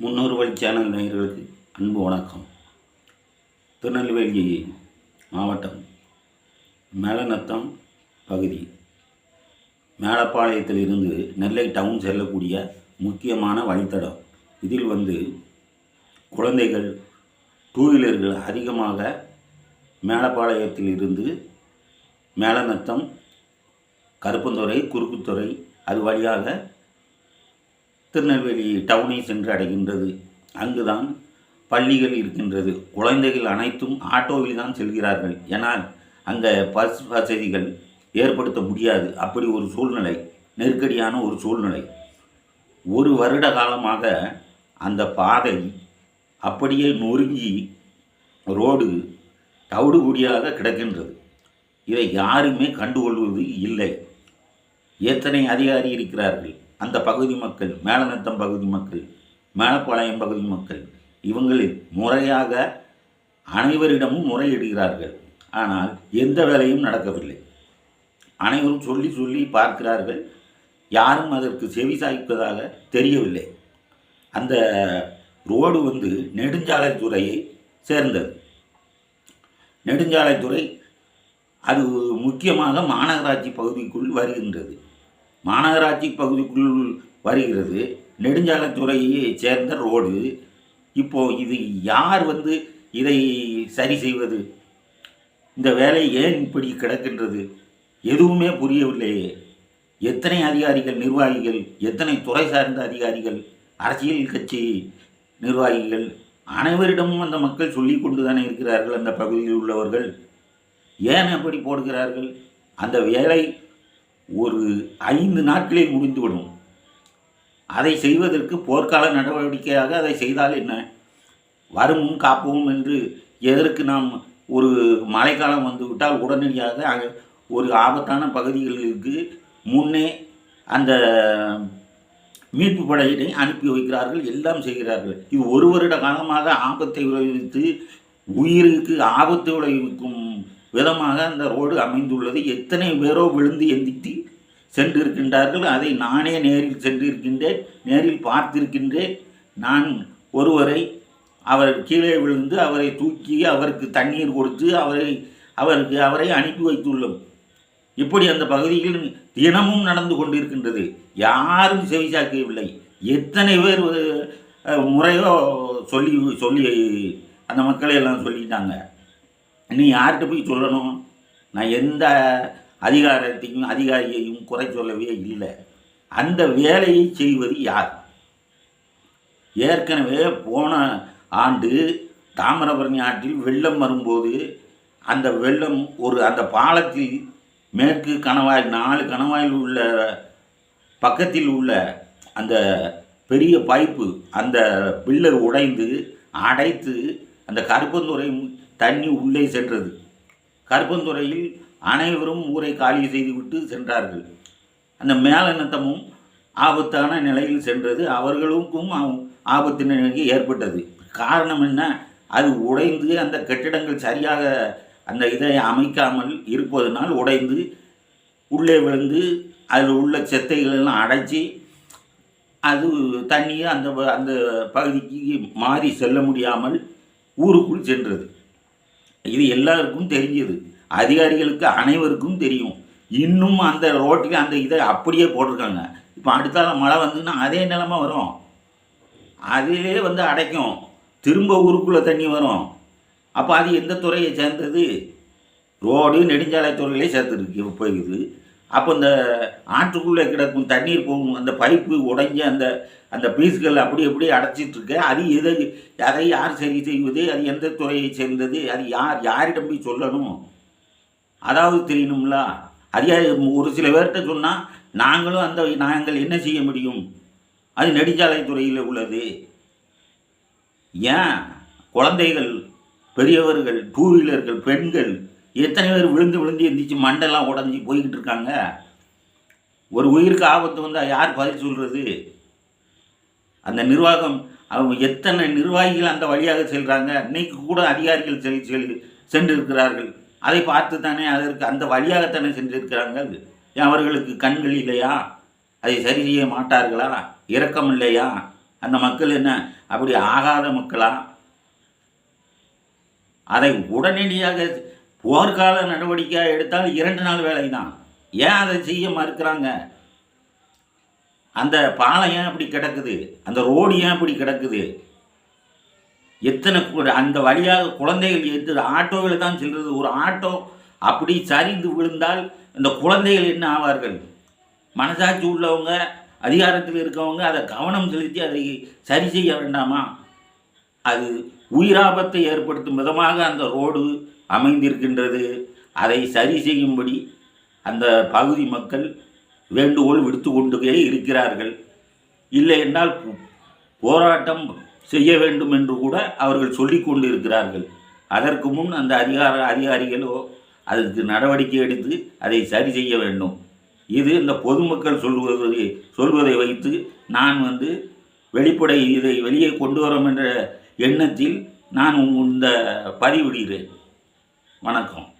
முன்னூறு வழி சேனல் நேயர்களுக்கு அன்பு வணக்கம். திருநெல்வேலி மாவட்டம் மேலநத்தம் பகுதி. மேலப்பாளையத்திலிருந்து நெல்லை டவுன் செல்லக்கூடிய முக்கியமான வழித்தடம். இதில் வந்து குழந்தைகள் டூ வீலர்கள் அதிகமாக மேலப்பாளையத்தில் இருந்து மேலநத்தம் கருப்பந்துறை குறுக்குத்துறை அது வழியாக திருநெல்வேலி டவுனை சென்று அடைகின்றது. அங்குதான் பள்ளிகள் இருக்கின்றது. குழந்தைகள் அனைத்தும் ஆட்டோவில் தான் செல்கிறார்கள். ஏனால் அங்கே பஸ் வசதிகள் ஏற்படுத்த முடியாது. அப்படி ஒரு சூழ்நிலை நெருக்கடியான ஒரு சூழ்நிலை. ஒரு வருட காலமாக அந்த பாதை அப்படியே நொறுங்கி ரோடு தவிடுபொடியாக கிடக்கின்றது. இதை யாருமே கண்டுகொள்வது இல்லை. எத்தனை அதிகாரி இருக்கிறார்கள்? அந்த பகுதி மக்கள் மேலநத்தம் பகுதி மக்கள் மேலப்பாளையம் பகுதி மக்கள் இவங்களில் முறையாக அனைவரிடமும் முறையிடுகிறார்கள். ஆனால் எந்த வேலையும் நடக்கவில்லை. அனைவரும் சொல்லி சொல்லி பார்க்கிறார்கள். யாரும் அதற்கு செவி சாய்ப்பதாக தெரியவில்லை. அந்த ரோடு வந்து நெடுஞ்சாலைத்துறையை சேர்ந்தது. நெடுஞ்சாலைத்துறை அது முக்கியமாக மாநகராட்சி பகுதிக்குள் வருகின்றது. மாநகராட்சி பகுதிக்குள் வருகிறது. நெடுஞ்சாலைத்துறையை சேர்ந்த ரோடு. இப்போது இது யார் வந்து இதை சரி செய்வது? இந்த வேலை ஏன் இப்படி கிடக்கின்றது? எதுவுமே புரியவில்லையே. எத்தனை அதிகாரிகள் நிர்வாகிகள் எத்தனை துறை சார்ந்த அதிகாரிகள் அரசியல் கட்சி நிர்வாகிகள் அனைவரிடமும் அந்த மக்கள் சொல்லி கொண்டு தானே இருக்கிறார்கள் அந்த பகுதியில் உள்ளவர்கள்? ஏன் அப்படி போடுகிறார்கள்? அந்த வேலை ஒரு ஐந்து நாட்களில் முடிந்துவிடும். அதை செய்வதற்கு போர்க்கால நடவடிக்கையாக அதை செய்தால் என்ன? வருமும் காப்போம் என்று எதற்கு நாம் ஒரு மழைக்காலம் வந்துவிட்டால் உடனடியாக அங்க ஒரு ஆபத்தான பகுதிகளுக்கு முன்னே அந்த மீட்பு படையினை அனுப்பி வைக்கிறார்கள் எல்லாம் செய்கிறார்கள். இது ஒரு வருட காலமாக ஆபத்தை விளைவித்து உயிருக்கு ஆபத்து விளைவிக்கும் விதமாக அந்த ரோடு அமைந்துள்ளது. எத்தனை பேரோ விழுந்து எந்தித்து சென்றிருக்கின்றார்கள். அதை நானே நேரில் சென்றிருக்கின்றேன் நேரில் பார்த்திருக்கின்றேன். நான் ஒருவரை அவர் கீழே விழுந்து அவரை தூக்கி அவருக்கு தண்ணீர் கொடுத்து அவரை அவருக்கு அவரை அனுப்பி வைத்துள்ளோம். இப்படி அந்த பகுதியில் தினமும் நடந்து கொண்டிருக்கின்றது. யாரும் செவிசாக்கவில்லை. எத்தனை பேர் முறையோ சொல்லி சொல்லி அந்த மக்களை எல்லாம் சொல்லிட்டாங்க. நீ யார்கிட்ட போய் சொல்லணும்? நான் எந்த அதிகாரத்தையும் அதிகாரியையும் குறை சொல்லவே இல்லை. அந்த வேலையை செய்வது யார்? ஏற்கனவே போன ஆண்டு தாமிரபரணி ஆற்றில் வெள்ளம் வரும்போது அந்த வெள்ளம் ஒரு அந்த பாலத்தில் மேற்கு கணவாய் நாலு கணவாயில் உள்ள பக்கத்தில் உள்ள அந்த பெரிய பைப்பு அந்த பில்லர் உடைந்து அடைத்து அந்த கருப்பந்துறை தண்ணி உள்ளே சென்றது. கருப்பந்துறையில் அனைவரும் ஊரை காலி செய்துவிட்டு சென்றார்கள். அந்த மேலநத்தமும் ஆபத்தான நிலையில் சென்றது. அவர்களுக்கும் ஆ- ஆபத்து நிலைக்கு ஏற்பட்டது. காரணம் என்ன? அது உடைந்து அந்த கட்டிடங்கள் சரியாக அந்த இதை அமைக்காமல் இருப்பதனால் உடைந்து உள்ளே விழுந்து அதில் உள்ள செத்தைகள் எல்லாம் அடைச்சி அது தண்ணியை அந்த ப- அந்த பகுதிக்கு மாறி செல்ல முடியாமல் ஊருக்குள் சென்றது. இது எல்லாருக்கும் தெரிஞ்சது. அதிகாரிகளுக்கு அனைவருக்கும் தெரியும். இன்னும் அந்த ரோட்டில் அந்த இதை அப்படியே போட்டிருக்காங்க. இப்போ அடுத்தால மழை வந்ததுன்னா அதே நிலமை வரும். அதிலே வந்து அடைக்கும். திரும்ப ஊருக்குள்ளே தண்ணி வரும். அப்போ அது எந்த துறையை சேர்ந்தது? ரோடு நெடுஞ்சாலைத்துறையிலே சேர்த்துருக்கு போகுது அப்போ இந்த ஆற்றுக்குள்ளே கிடக்கும் தண்ணீர் போகும் அந்த பைப்பு உடைஞ்ச அந்த அந்த பீஸ்கள் அப்படி அப்படியே அடைச்சிட்டு அது எதை அதை யார் சரி செய்வது? அது எந்த துறையை சேர்ந்தது? அது யார் யாரிடம் போய் சொல்லணும்? அதாவது தெரியணும்ல? அதிகாரி ஒரு சில பேர்கிட்ட சொன்னால் நாங்களும் அந்த நாங்கள் என்ன செய்ய முடியும்? அது நெடுஞ்சாலைத்துறையில் உள்ளது. ஏன்? குழந்தைகள் பெரியவர்கள் டூ வீலர்கள் பெண்கள் எத்தனை பேர் விழுந்து விழுந்து எந்திரிச்சு மண்டெல்லாம் உடஞ்சி போய்கிட்டு இருக்காங்க? ஒரு உயிருக்கு ஆபத்து வந்தால் யார் பதில் சொல்கிறது அந்த நிர்வாகம் அவங்க எத்தனை நிர்வாகிகள் அந்த வழியாக செல்கிறாங்க இன்னைக்கு கூட அதிகாரிகள் செல் செல் சென்றிருக்கிறார்கள். அதை பார்த்து தானே அதற்கு அந்த வழியாகத்தானே சென்றிருக்கிறார்கள் ஏன் அவர்களுக்கு கண்கள் இல்லையா? அதை சரி செய்ய மாட்டார்களா? இரக்கம் இல்லையா? அந்த மக்கள் என்ன அப்படி ஆகாத மக்களா? அதை உடனடியாக போர்க்கால நடவடிக்கையாக எடுத்தால் இரண்டு நாள் வேலை தான் ஏன் அதை செய்ய மறுக்கிறாங்க? அந்த பாலம் ஏன் அப்படி கிடக்குது? அந்த ரோடு ஏன் அப்படி கிடக்குது? எத்தனை அந்த வழியாக குழந்தைகள் எத்தனை ஆட்டோவில் தான் செல்வது ஒரு ஆட்டோ அப்படி சரிந்து விழுந்தால் இந்த குழந்தைகள் என்ன ஆவார்கள்? மனசாட்சி உள்ளவங்க அதிகாரத்தில் இருக்கவங்க அதை கவனம் செலுத்தி அதை சரி செய்ய வேண்டாமா? அது உயிராபத்தை ஏற்படுத்தும் விதமாக அந்த ரோடு அமைந்திருக்கின்றது. அதை சரி செய்யும்படி அந்த பகுதி மக்கள் வேண்டுகோள் விடுத்து கொண்டே இருக்கிறார்கள். இல்லை என்றால் போராட்டம் செய்ய வேண்டும் என்று கூட அவர்கள் சொல்லி கொண்டு இருக்கிறார்கள் அதற்கு முன் அந்த அதிகார அதிகாரிகளோ அதுக்கு நடவடிக்கை எடுத்து அதை சரி செய்ய வேண்டும். இது இந்த பொதுமக்கள் சொல்வதை சொல்வதை வைத்து நான் வந்து வெளிப்படை இதை வெளியே கொண்டு வரோம் என்ற எண்ணத்தில் நான் இந்த பதிவிடுகிறேன். வணக்கம்.